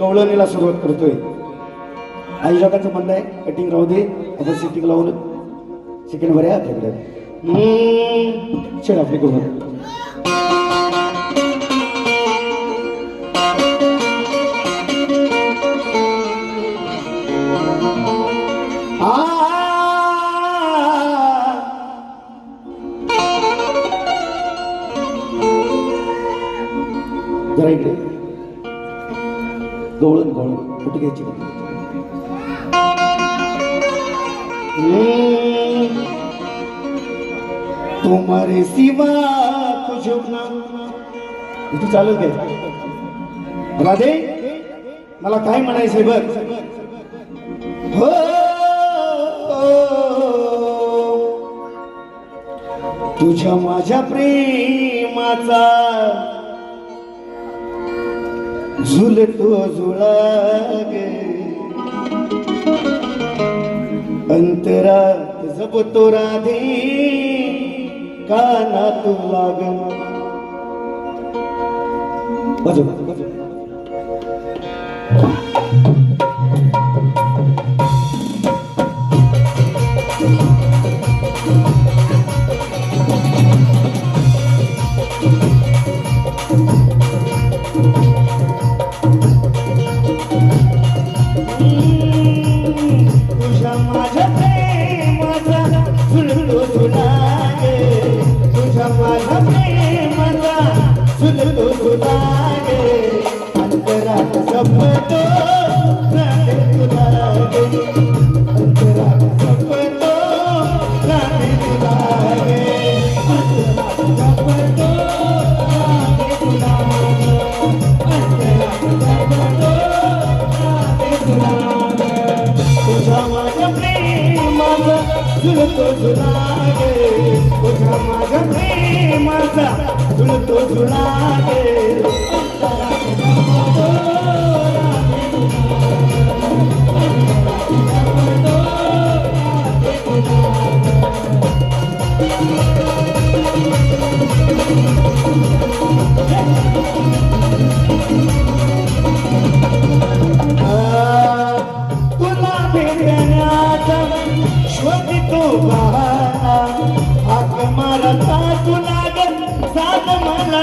गवळणीला सुरुवात करतोय आयोजकाचं म्हणणं आहे कटिंग राहू दे आपण सिटिंग लावून सेकंड वर आहे आपल्याकडे छेड आपली करून जरा इकडे गवळून गवळून कुठे घ्यायची तुम्हारे सिवा कुछ तू चालत चालेल राधे मला काय म्हणायचंय बघ. हो. तुझ्या माझ्या प्रेमाचा झुलतो झुळाग अंतरात जपतो राधे काना तू लाग वाजव, वाजव. तुझ्या झुलतो झुलागे तुझ्या माझ्या प्रेमाचा झुलतो झुलागे तुला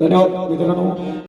धन्यवाद मित्रांनो.